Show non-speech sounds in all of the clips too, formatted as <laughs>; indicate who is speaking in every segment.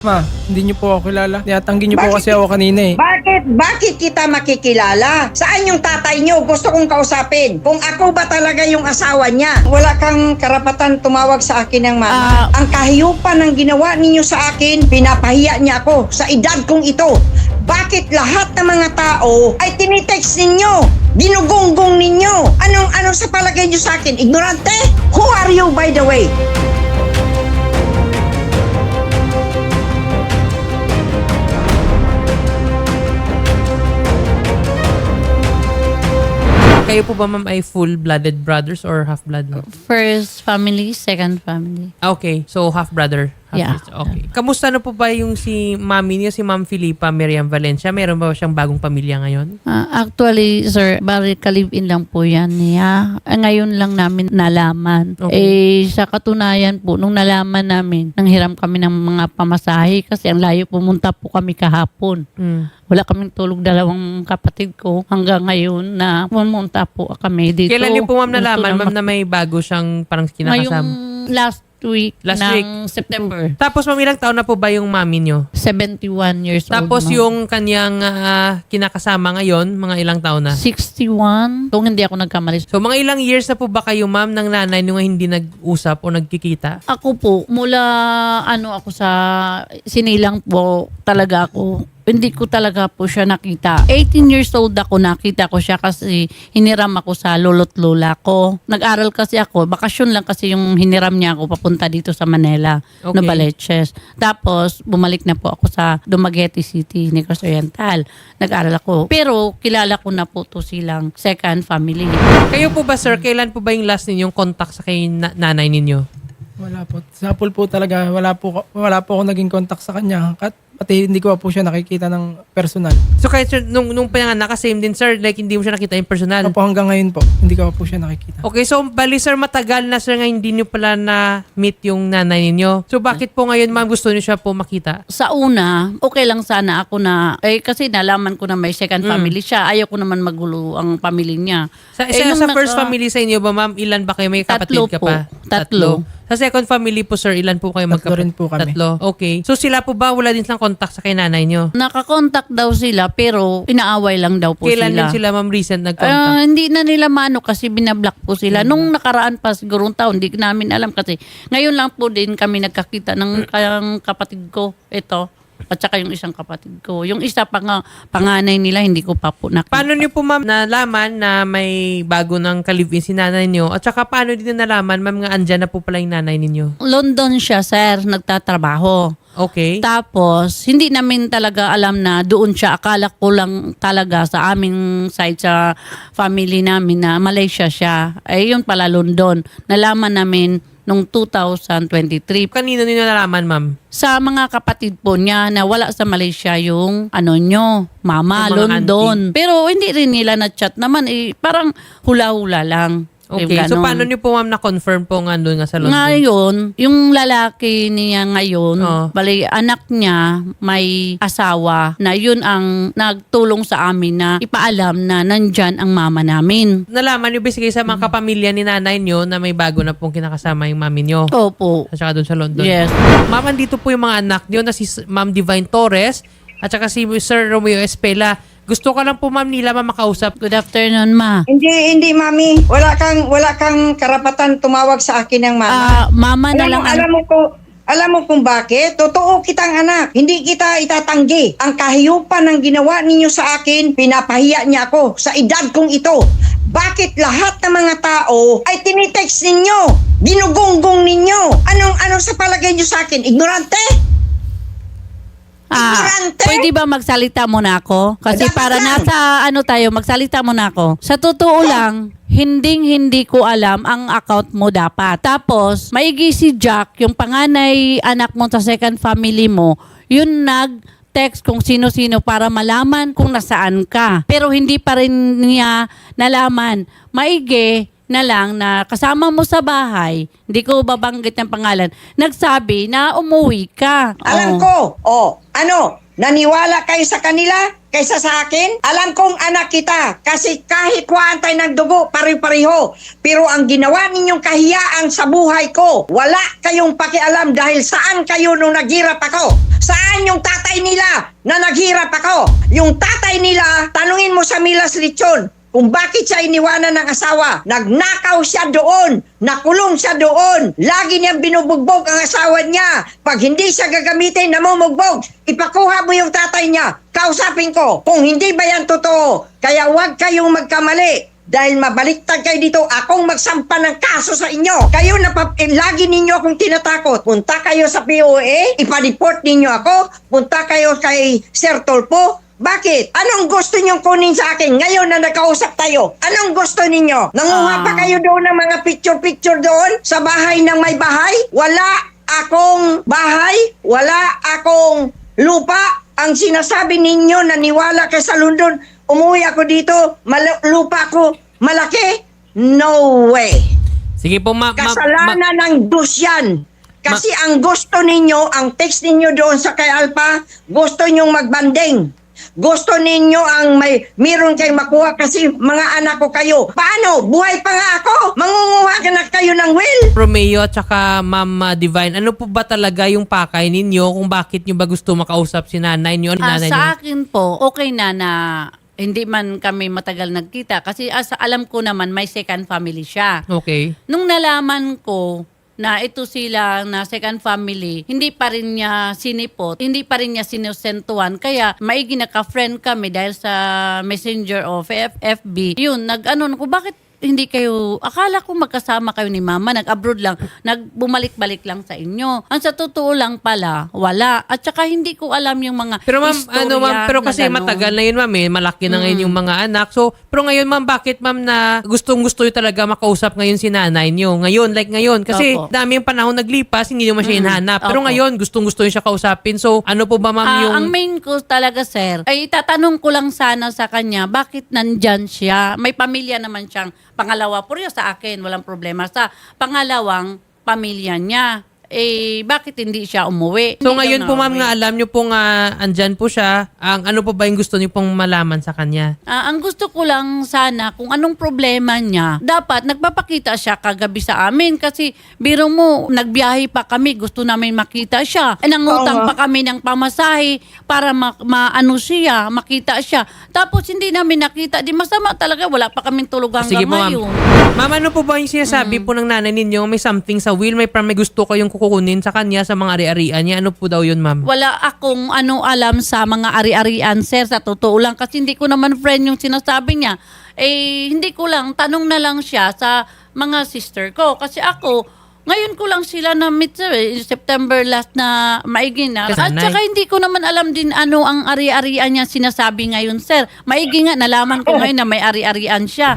Speaker 1: Ma, hindi niyo po ako kilala. Tinatanggi niyo po
Speaker 2: Bakit?
Speaker 1: kasi ako kanina eh.
Speaker 2: Bakit? Bakit kita makikilala? Saan yung tatay niyo? Gusto kong kausapin. Kung ako ba talaga yung asawa niya? Wala kang karapatan tumawag sa akin ng mama.
Speaker 3: Ah.
Speaker 2: Ang kahiyupan ng ginawa ninyo sa akin, pinapahiya niya ako sa edad kong ito. Bakit lahat ng mga tao ay tinitext ninyo? Ginugunggong ninyo? Anong anong sa palagay niyo sa akin? Ignorante? Who are you by the way?
Speaker 4: Kayo po ba ma'am ay full-blooded brothers or half-blood?
Speaker 3: First family, second family.
Speaker 4: Ah, okay. So, half-brother.
Speaker 3: Yeah.
Speaker 4: Okay. Kamusta na po ba yung si mami niyo, si Ma'am Filipa Miriam Valencia? Meron ba siyang bagong pamilya ngayon?
Speaker 3: Ah, actually, sir, bari kalivin lang po yan niya. Ah, ngayon lang namin nalaman.
Speaker 4: Okay.
Speaker 3: Eh, sa katunayan po, nung nalaman namin, nanghiram kami ng mga pamasahe kasi ang layo pumunta po kami kahapon.
Speaker 4: Hmm.
Speaker 3: Wala kaming tulog dalawang kapatid ko hanggang ngayon na pumunta po kami dito.
Speaker 4: Kailan niyo po ma'am
Speaker 3: Gusto
Speaker 4: nalaman, ma'am, na may bago siyang parang
Speaker 3: Ngayong
Speaker 4: kinakasama?
Speaker 3: last week
Speaker 4: Last
Speaker 3: ng
Speaker 4: week.
Speaker 3: September.
Speaker 4: Tapos ma'am, ilang taon na po ba yung mami niyo?
Speaker 3: 71 years
Speaker 4: Tapos
Speaker 3: old. ma'am.
Speaker 4: yung kanyang ah, kinakasama ngayon, mga ilang taon na?
Speaker 3: 61. Kung hindi ako nagkamali.
Speaker 4: So mga ilang years na po ba kayo ma'am ng nanay nyo nga hindi nag-usap o nagkikita?
Speaker 3: Ako po, mula ano ako sa sinilang po talaga ako. Hindi ko talaga po siya nakita. 18 years old ako, nakita ko siya kasi hiniram ako sa lolo't lola ko. Nag-aral kasi ako, bakasyon lang kasi yung hiniram niya ako papunta dito sa Manila,
Speaker 4: Okay.
Speaker 3: Novaliches. Tapos, bumalik na po ako sa Dumaguete City, Negros Oriental. Nag-aral ako. Pero, kilala ko na po to silang second family.
Speaker 4: Kayo po ba sir, kailan po ba yung last ninyong contact sa kay na- nanay ninyo?
Speaker 1: Wala po. Sa pool po talaga, wala po, wala po ako naging contact sa kanya. At pati hindi ko pa po siya nakikita ng personal.
Speaker 4: So kahit sir, nung, nung panganak, same din sir, like hindi mo siya nakita in personal.
Speaker 1: Ano po hanggang ngayon po, hindi ko pa po siya nakikita.
Speaker 4: Okay, so bali sir, matagal na sir nga hindi niyo pala na-meet yung nanay ninyo. So bakit po ngayon ma'am gusto niyo siya po makita?
Speaker 3: sa una, okay lang sana ako na, eh kasi nalaman ko na may second
Speaker 4: Mm.
Speaker 3: family siya. Ayaw ko naman magulo ang pamilya niya.
Speaker 4: Sa,
Speaker 3: Eh,
Speaker 4: sa,
Speaker 3: nung
Speaker 4: sa first
Speaker 3: naka-
Speaker 4: family sa inyo ba ma'am, ilan ba kayo? May kapatid
Speaker 3: Tatlo
Speaker 4: ka
Speaker 3: po.
Speaker 4: pa?
Speaker 3: Tatlo.
Speaker 4: Sa second family po sir, ilan po kayo
Speaker 1: Tatlo
Speaker 4: magkapatid?
Speaker 1: rin po kami.
Speaker 4: Tatlo. Okay. So sila po ba wala din silang contact sa kay nanay niyo?
Speaker 3: Nakakontakt daw sila pero inaaway lang daw po
Speaker 4: Kailan
Speaker 3: sila.
Speaker 4: din sila ma'am recent nag-contact?
Speaker 3: Ah, hindi na nila mano kasi binablock po sila. Nung nakaraan pa siguro taon, hindi namin alam kasi ngayon lang po din kami nagkakita ng <clears throat> kayang kapatid ko. Ito. At saka yung isang kapatid ko. Yung isa pa nga, panganay nila, hindi ko pa po nakita.
Speaker 4: Paano niyo po ma'am nalaman na may bago ng kalivin si nanay niyo? At saka paano din nalaman ma'am nga andyan na po pala yung nanay ninyo?
Speaker 3: London siya, sir, nagtatrabaho.
Speaker 4: Okay.
Speaker 3: Tapos, hindi namin talaga alam na doon siya. Akala ko lang talaga sa aming side sa family namin na Malaysia siya. Ay, yun pala London. Nalaman namin nung 2023.
Speaker 4: Kanino niyo nalaman ma'am?
Speaker 3: Sa mga kapatid po niya na wala sa Malaysia yung ano nyo, mama,
Speaker 4: Yung mga
Speaker 3: London. Pero hindi rin nila na-chat naman. Eh, parang hula-hula lang.
Speaker 4: Okay. So paano niyo po ma'am na-confirm po nga doon nga sa London?
Speaker 3: Ngayon, yung lalaki niya ngayon,
Speaker 4: Oo.
Speaker 3: bali anak niya may asawa na yun ang nagtulong sa amin na ipaalam na nandyan ang mama namin.
Speaker 4: Nalaman niyo basically sa mga kapamilya ni nanay niyo na may bago na pong kinakasama yung mami niyo.
Speaker 3: Opo.
Speaker 4: At saka doon sa London.
Speaker 3: Yes.
Speaker 4: Ma'am, andito po yung mga anak niyo na si S- Ma'am Divine Torres at saka si Sir Romeo Espela. Gusto ko lang po ma'am nila ma'am makausap.
Speaker 3: Good afternoon, ma.
Speaker 2: Hindi, hindi, mami. Wala kang, wala kang karapatan tumawag sa akin ng mama.
Speaker 3: Ah, mama
Speaker 2: alam,
Speaker 3: na lang
Speaker 2: mo,
Speaker 3: ang
Speaker 2: alam mo kung alam mo kung bakit? Totoo kitang anak. Hindi kita itatanggi. Ang kahiyupan ng ginawa ninyo sa akin, pinapahiya niya ako sa edad kong ito. Bakit lahat ng mga tao ay tinitext ninyo? Ginugunggong ninyo? Anong, anong sa palagay niyo sa akin? Ignorante?
Speaker 3: Ah,
Speaker 2: Ignorante?
Speaker 3: pwede ba magsalita muna ako? Kasi
Speaker 2: Dapat
Speaker 3: para
Speaker 2: lang.
Speaker 3: nasa ano tayo, magsalita muna ako. Sa totoo lang, hinding hindi ko alam ang account mo dapat. Tapos, maigi si Jack, yung panganay anak mo sa second family mo, yun nag text kung sino-sino para malaman kung nasaan ka. Pero hindi pa rin niya nalaman. Maigi na lang na kasama mo sa bahay, hindi ko babanggit ng pangalan, nagsabi na umuwi ka.
Speaker 2: Alam
Speaker 3: Oo.
Speaker 2: ko. Oh, ano? Naniwala kayo sa kanila kaysa sa akin? Alam kong anak kita kasi kahit kuhaan tayo ng dugo, pare-pareho. Pero ang ginawa ninyong kahiyaan sa buhay ko, wala kayong pakialam dahil saan kayo nung naghirap ako? Saan tatay nila na naghirap ako. Yung tatay nila, tanungin mo sa Milas Lechon kung bakit siya iniwanan ng asawa. Nagnakaw siya doon. Nakulong siya doon. Lagi niyang binubugbog ang asawa niya. Pag hindi siya gagamitin, namumugbog. Ipakuha mo yung tatay niya. Kausapin ko kung hindi ba yan totoo. Kaya huwag kayong magkamali. Dahil mabaliktad kayo dito, akong magsampa ng kaso sa inyo. Kayo na eh, lagi ninyo akong tinatakot. Punta kayo sa POA, ipareport ninyo ako. Punta kayo kay Sir Tolpo. Bakit? Anong gusto ninyong kunin sa akin ngayon na nakausap tayo? Anong gusto ninyo? Nanguha pa
Speaker 3: Ah.
Speaker 2: kayo doon ng mga picture-picture doon sa bahay ng may bahay? Wala akong bahay, wala akong lupa. Ang sinasabi ninyo, naniwala ka sa London, umuwi ako dito, mal- lupa ko malaki? No way.
Speaker 4: Sige po, ma'am-
Speaker 2: Kasalanan ng Diyos yan. Kasi ang gusto ninyo, ang text ninyo doon sa kay Alpha, gusto nyong magbanding. Gusto ninyo ang may meron kayong makuha kasi mga anak ko kayo. Paano? Buhay pa nga ako. Mangunguha ka na kayo ng will.
Speaker 4: Romeo at saka Ma'am uh, Divine, ano po ba talaga yung pakay ninyo kung bakit nyo ba gusto makausap si nanay nyo?
Speaker 3: Ah,
Speaker 4: nanay
Speaker 3: sa
Speaker 4: nyo?
Speaker 3: akin po, okay na na hindi man kami matagal nagkita kasi as alam ko naman may second family siya.
Speaker 4: Okay.
Speaker 3: Nung nalaman ko na ito sila na second family, hindi pa rin niya sinipot, hindi pa rin niya sinusentuhan. Kaya maigi naka-friend kami dahil sa messenger of FB. Yun, nag-ano, ko bakit hindi kayo, akala ko magkasama kayo ni mama, nag-abroad lang, nagbumalik-balik lang sa inyo. Ang sa totoo lang pala, wala. At saka hindi ko alam yung mga
Speaker 4: Pero ma'am, ano ma'am, pero
Speaker 3: na
Speaker 4: kasi
Speaker 3: ganun.
Speaker 4: matagal na yun ma'am eh. Malaki na ngayon yung mga anak. So, pero ngayon ma'am, bakit ma'am na gustong gusto nyo talaga makausap ngayon si nanay nyo? Ngayon, like ngayon. Kasi
Speaker 3: Opo.
Speaker 4: dami yung panahon naglipas, hindi nyo man siya hinahanap. Pero
Speaker 3: Opo.
Speaker 4: ngayon, gustong gusto nyo siya kausapin. So, ano po ba ma'am
Speaker 3: Ah,
Speaker 4: yung...
Speaker 3: ang main ko talaga, sir, ay tatanong ko lang sana sa kanya, bakit nandyan siya? May pamilya naman siyang pangalawa. Puro sa akin, walang problema. Sa pangalawang pamilya niya, eh, bakit hindi siya umuwi?
Speaker 4: So
Speaker 3: Hindi
Speaker 4: ngayon
Speaker 3: daw
Speaker 4: po ma'am
Speaker 3: nauwi.
Speaker 4: nga alam nyo pong ah, andyan po siya. Ang ano po ba yung gusto nyo pong malaman sa kanya?
Speaker 3: Ah, ang gusto ko lang sana kung anong problema niya, dapat nagpapakita siya kagabi sa amin kasi biro mo, nagbiyahe pa kami, gusto namin makita siya. Eh, nangutang
Speaker 2: Oo.
Speaker 3: pa kami ng pamasahe para ma- maano siya, makita siya. Tapos hindi namin nakita, di masama talaga, wala pa kaming tulog hanggang
Speaker 4: Sige po ma'am.
Speaker 3: ngayon.
Speaker 4: Ma'am, ano po ba yung sinasabi po ng nanay ninyo? May something sa will, may, par- may gusto kayong kukunin sa kanya sa mga ari-arian niya. Ano po daw yun ma'am?
Speaker 3: Wala akong ano alam sa mga ari-arian, sir, sa totoo lang. Kasi hindi ko naman friend yung sinasabi niya. Eh, hindi ko lang, tanong na lang siya sa mga sister ko. Kasi ako, ngayon ko lang sila na-meet, sir, eh, September last na maigi na. At
Speaker 4: Kasanay.
Speaker 3: saka hindi ko naman alam din ano ang ari-arian niya sinasabi ngayon, sir. Maigi nga, nalaman ko ngayon na may ari-arian siya.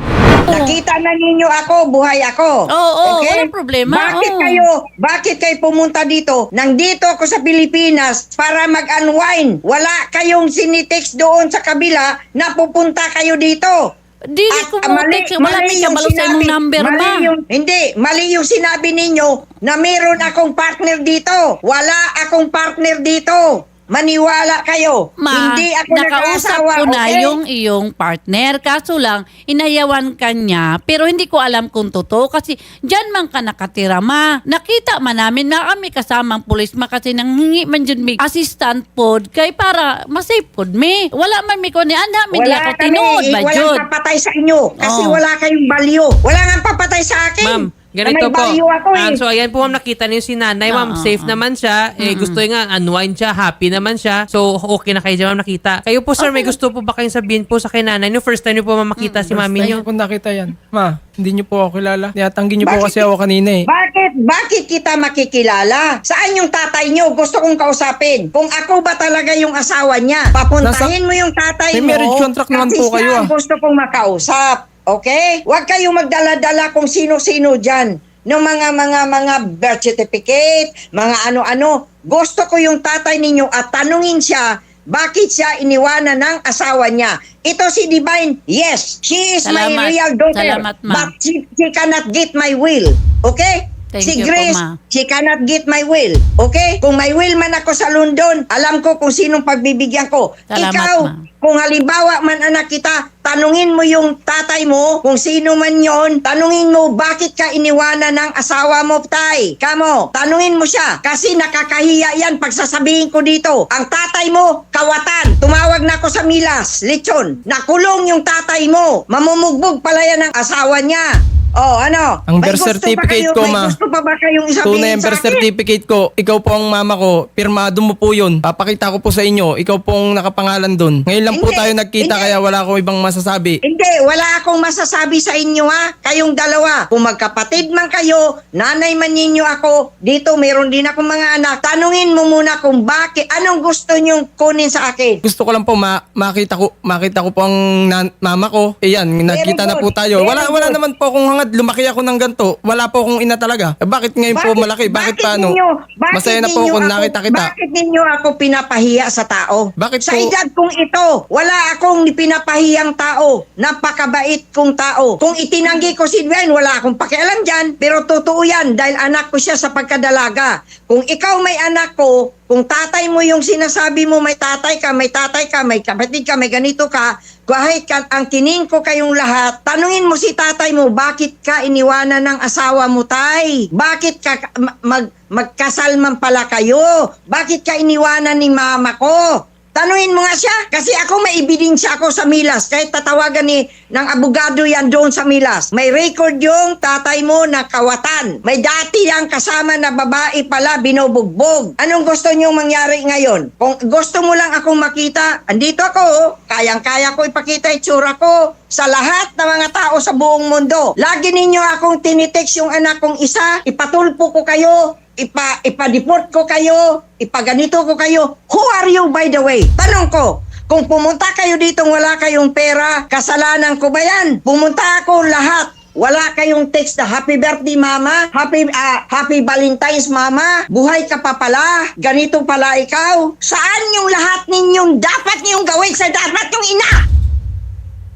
Speaker 3: Oo.
Speaker 2: Nakita na ninyo ako, buhay ako.
Speaker 3: Oo, oo, walang problema,
Speaker 2: Bakit
Speaker 3: oo.
Speaker 2: kayo, bakit kayo pumunta dito? Nandito ako sa Pilipinas para mag-unwind. Wala kayong sinitext doon sa kabila na pupunta kayo dito.
Speaker 3: Di, di
Speaker 2: At,
Speaker 3: ko mo text. Wala may
Speaker 2: yung
Speaker 3: kabalo sa imong number
Speaker 2: mali
Speaker 3: ba?
Speaker 2: yung- hindi, mali yung sinabi ninyo na meron akong partner dito. Wala akong partner dito. Maniwala kayo.
Speaker 3: Ma,
Speaker 2: hindi ako
Speaker 3: nakausap
Speaker 2: nag-aasawa,
Speaker 3: ko na
Speaker 2: okay?
Speaker 3: yung iyong partner. Kaso lang, inayawan ka niya. Pero hindi ko alam kung totoo. Kasi dyan man ka nakatira, ma. Nakita man namin na kami kasamang pulis ma. Kasi nanghingi man dyan may assistant pod. Kay para masave pod me. Wala man mi ko ni Ana. Mi di ako
Speaker 2: kami,
Speaker 3: tinuod ba,
Speaker 2: walang
Speaker 3: Jud?
Speaker 2: papatay sa inyo kasi
Speaker 3: Oo.
Speaker 2: wala kayong balyo. Wala nga papatay sa akin.
Speaker 4: Ma'am, ganito
Speaker 2: may
Speaker 4: po.
Speaker 2: ako eh.
Speaker 4: Um, so ayan po ma'am, nakita niyo si nanay. Ma'am,
Speaker 3: Oo,
Speaker 4: safe naman siya. Eh, gusto niya nga, unwind siya, happy naman siya. So okay na kayo dyan ma'am nakita. Kayo po sir, may gusto po ba kayong sabihin po sa kay nanay niyo? First time niyo po ma'am makita si mami niyo?
Speaker 1: Po nakita yan. Ma, hindi niyo po ako kilala. Tinatanggi niyo po
Speaker 2: Bakit?
Speaker 1: kasi ako kanina eh.
Speaker 2: Bakit? Bakit kita makikilala? Saan yung tatay niyo? Gusto kong kausapin. Kung ako ba talaga yung asawa niya, papuntahin mo yung tatay
Speaker 1: May
Speaker 2: mo.
Speaker 1: marriage contract naman
Speaker 2: kasi
Speaker 1: po kayo,
Speaker 2: siya ang
Speaker 1: ah.
Speaker 2: gusto kong makausap. Okay? Huwag kayong magdala-dala kung sino-sino dyan ng mga mga mga birth certificate, mga ano-ano. Gusto ko yung tatay ninyo at tanungin siya bakit siya iniwanan ng asawa niya. Ito si Divine, yes, she is my
Speaker 3: Salamat.
Speaker 2: real daughter.
Speaker 3: Salamat,
Speaker 2: but she, she cannot get my will. Okay?
Speaker 3: Thank
Speaker 2: si
Speaker 3: you po,
Speaker 2: Grace,
Speaker 3: ma.
Speaker 2: she cannot get my will. Okay? Kung may will man ako sa London, alam ko kung sinong pagbibigyan ko.
Speaker 3: Salamat,
Speaker 2: Ikaw,
Speaker 3: ma.
Speaker 2: kung halimbawa man anak kita, tanungin mo yung tatay mo, kung sino man yon, tanungin mo bakit ka iniwanan ng asawa mo, tay. Kamo, tanungin mo siya. Kasi nakakahiya yan pag sasabihin ko dito. Ang tatay mo, kawatan. Tumawag na ako sa Milas, lechon. Nakulong yung tatay mo. Mamumugbog pala yan ng asawa niya. Oh, ano?
Speaker 1: Ang
Speaker 2: May
Speaker 1: birth certificate ko,
Speaker 2: may
Speaker 1: ma.
Speaker 2: gusto pa ba kayong isabihin
Speaker 1: Tunay ang birth certificate ko. Ikaw po ang mama ko. Pirmado mo po yun. Papakita ko po sa inyo. Ikaw pong nakapangalan dun. Ngayon lang po
Speaker 2: Hindi,
Speaker 1: tayo nagkita
Speaker 2: hindi.
Speaker 1: kaya wala akong ibang masasabi.
Speaker 2: Hindi, wala akong masasabi sa inyo ha. Kayong dalawa. Kung magkapatid man kayo, nanay man ninyo ako, dito meron din akong mga anak. Tanungin mo muna kung bakit, anong gusto nyong kunin sa akin?
Speaker 1: Gusto ko lang po ma- makita ko makita ko po ang nan- mama ko. Eh yan, nagkita na po
Speaker 2: good.
Speaker 1: tayo. Wala
Speaker 2: Very
Speaker 1: wala
Speaker 2: good.
Speaker 1: naman po akong hangad. Lumaki ako ng ganto. Wala po akong ina talaga. Eh, bakit ngayon po malaki? Bakit, paano?
Speaker 2: ninyo, bakit
Speaker 1: Masaya na po
Speaker 2: ninyo
Speaker 1: ako
Speaker 2: ako-
Speaker 1: nakita kita.
Speaker 2: Bakit ninyo ako pinapahiya sa tao?
Speaker 1: Bakit
Speaker 2: sa
Speaker 1: po-
Speaker 2: edad kong ito, wala akong pinapahiyang tao. Napakabait kong tao. Kung itinanggi ko si Dwayne, wala akong pakialam dyan. Pero totoo yan dahil anak ko siya sa pagkadalaga. Kung ikaw may anak ko, kung tatay mo yung sinasabi mo may tatay ka, may tatay ka, may kapatid ka, may ganito ka, kahit ka, ang kining ko kayong lahat, tanungin mo si tatay mo, bakit ka iniwanan ng asawa mo, tay? Bakit ka ma- mag, magkasal man pala kayo? Bakit ka iniwanan ni mama ko? Tanungin mo nga siya. Kasi ako may ebidensya ako sa Milas. Kahit tatawagan ni ng abogado yan doon sa Milas. May record yung tatay mo na kawatan. May dati yang kasama na babae pala binubugbog. Anong gusto niyong mangyari ngayon? Kung gusto mo lang akong makita, andito ako. oh. Kayang-kaya ko ipakita itsura ko sa lahat ng mga tao sa buong mundo. Lagi ninyo akong tinitext yung anak kong isa. Ipatulpo ko kayo ipa ipa-deport ko kayo, ipaganito ko kayo. Who are you by the way? Tanong ko, kung pumunta kayo dito wala kayong pera, kasalanan ko ba yan? Pumunta ako lahat. Wala kayong text na happy birthday mama, happy ah, happy Valentine's mama, buhay ka pa pala, ganito pala ikaw. Saan yung lahat ninyong dapat ninyong gawin sa dapat yung ina?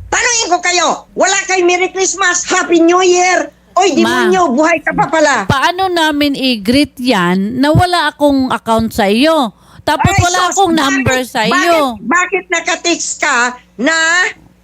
Speaker 2: Tanungin ko kayo, wala kay Merry Christmas, Happy New Year. Oy,
Speaker 3: Ma.
Speaker 2: demonyo, buhay ka pa pala.
Speaker 3: Paano namin i-greet yan na wala akong account sa iyo? Tapos
Speaker 2: Ay,
Speaker 3: wala
Speaker 2: sus,
Speaker 3: akong
Speaker 2: bakit-
Speaker 3: number sa iyo.
Speaker 2: Bakit, bakit nakatext ka na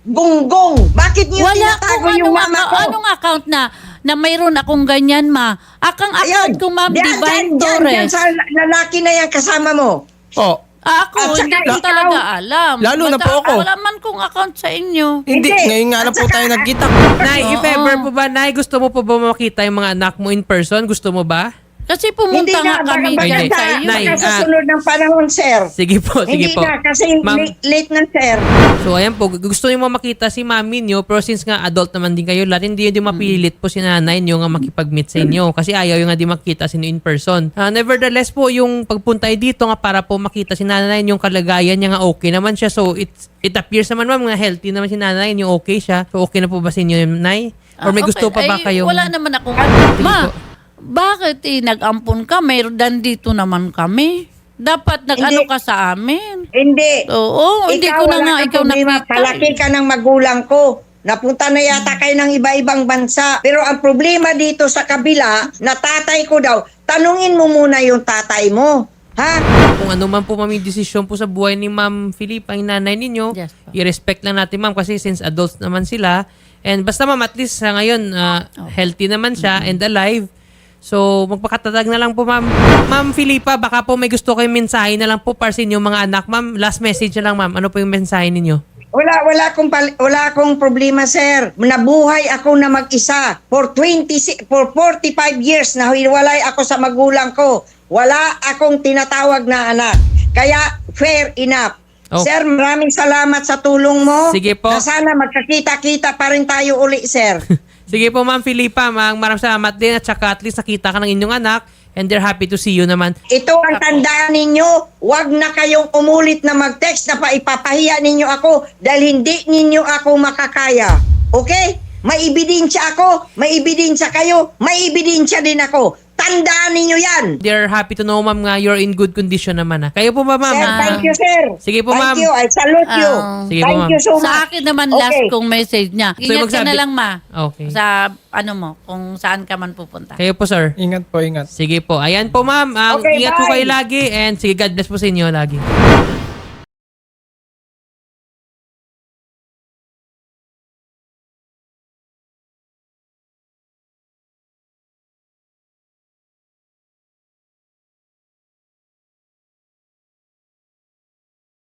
Speaker 2: gunggong? Bakit niyo
Speaker 3: Wala
Speaker 2: tinatago
Speaker 3: akong
Speaker 2: yung
Speaker 3: anong,
Speaker 2: mama
Speaker 3: account,
Speaker 2: ko?
Speaker 3: anong account na na mayroon akong ganyan, ma. Akang account ko, ma'am,
Speaker 2: Diyan,
Speaker 3: Divine
Speaker 2: diyan, diyan, diyan
Speaker 3: Torres.
Speaker 2: sa lalaki na yan kasama mo.
Speaker 1: Oh,
Speaker 3: Ah, Ako, hindi ko talaga alam.
Speaker 1: Lalo na po ako.
Speaker 3: Wala man kong account sa inyo.
Speaker 1: hindi.
Speaker 2: Hindi.
Speaker 1: Ngayon nga
Speaker 2: At
Speaker 1: po tayo nagkita.
Speaker 4: Nay, if ever po ba, Nay, gusto mo po ba makita yung mga anak mo in person? Gusto mo ba?
Speaker 3: Kasi pumunta nga
Speaker 2: baka-
Speaker 3: kami
Speaker 2: baka
Speaker 3: dyan
Speaker 4: Hindi.
Speaker 3: sa.
Speaker 4: Nay,
Speaker 2: baka sa sunod ng panahon, sir.
Speaker 4: Sige po, sige
Speaker 2: Hindi
Speaker 4: po.
Speaker 2: na, kasi
Speaker 4: Ma'am,
Speaker 2: late, late na, sir.
Speaker 4: So ayan po, gusto niyo mo makita si mami niyo pero since nga adult naman din kayo, lahat hindi hindi mapilit po si nanay niyo nga makipag-meet sa inyo kasi ayaw yung nga di makita si in person. Ah, nevertheless po, yung pagpunta niyo dito nga para po makita si nanay yung kalagayan niya nga okay naman siya. So it's, it appears naman ma'am nga healthy naman si nanay niyo okay siya. So okay na po ba sa inyo nay? Or may
Speaker 3: Ah,
Speaker 4: gusto
Speaker 3: okay.
Speaker 4: pa ba
Speaker 3: Ay,
Speaker 4: kayong...
Speaker 3: Wala naman akong... Ma. Bakit eh, nag-ampon ka? Mayroon dito naman kami. Dapat nag-ano ka sa amin.
Speaker 2: Hindi.
Speaker 3: Oo, hindi ko na
Speaker 2: wala
Speaker 3: nga
Speaker 2: kang
Speaker 3: ikaw
Speaker 2: problema.
Speaker 3: nakita.
Speaker 2: Palaki ka ng magulang ko. Napunta na yata kayo ng iba-ibang bansa. Pero ang problema dito sa kabila, na tatay ko daw, tanungin mo muna yung tatay mo. Ha?
Speaker 4: Kung ano man po mami desisyon po sa buhay ni Ma'am Philippa, ang nanay ninyo,
Speaker 3: Yes po.
Speaker 4: i-respect lang natin ma'am kasi since adults naman sila. And basta ma'am, at least sa ngayon, ah, healthy naman siya and alive. So, magpakatatag na lang po ma'am. Ma'am Philippa, baka po may gusto kayong mensahe na lang po para sa inyong mga anak. Ma'am, last message na lang ma'am. Ano po yung mensahe ninyo?
Speaker 2: Wala, wala akong, pal- wala akong problema, sir. Nabuhay ako na mag-isa. For 20, for 45 years na hiwalay ako sa magulang ko. Wala akong tinatawag na anak. Kaya, fair enough.
Speaker 4: Oh.
Speaker 2: Sir, maraming salamat sa tulong mo.
Speaker 4: Sige po.
Speaker 2: Na sana magkakita-kita pa rin tayo uli, sir. <laughs>
Speaker 4: Sige po ma'am Philippa, ma'am, maraming salamat din at saka at least nakita ka ng inyong anak and they're happy to see you naman.
Speaker 2: Ito ang tandaan ninyo. Huwag na kayong umulit na mag-text na pa ipapahiya ninyo ako dahil hindi ninyo ako makakaya. Okay? May ebidensya ako, may ebidensya kayo, may ebidensya din ako. Tandaan ninyo yan.
Speaker 4: They're happy to know, ma'am, nga you're in good condition naman. Ha? Kayo po ba, ma'am?
Speaker 2: Sir,
Speaker 4: Ah,
Speaker 2: thank you, sir.
Speaker 4: Sige po,
Speaker 2: Thank
Speaker 4: ma'am.
Speaker 2: you. I salute you.
Speaker 3: Ah.
Speaker 4: Sige po,
Speaker 2: thank
Speaker 4: ma'am.
Speaker 2: you so much.
Speaker 3: Sa akin naman
Speaker 2: Okay.
Speaker 3: last kong message niya.
Speaker 4: So,
Speaker 3: Ingat ka
Speaker 4: magsabi-
Speaker 3: na lang ma.
Speaker 4: Okay.
Speaker 3: Sa ano mo, kung saan ka man pupunta.
Speaker 4: Kayo po, sir.
Speaker 1: Ingat po, ingat.
Speaker 4: Sige po. Ayan po, ma'am. Ah,
Speaker 2: Okay,
Speaker 4: ingat po
Speaker 2: bye.
Speaker 4: kayo lagi. And sige, God bless po sa inyo lagi.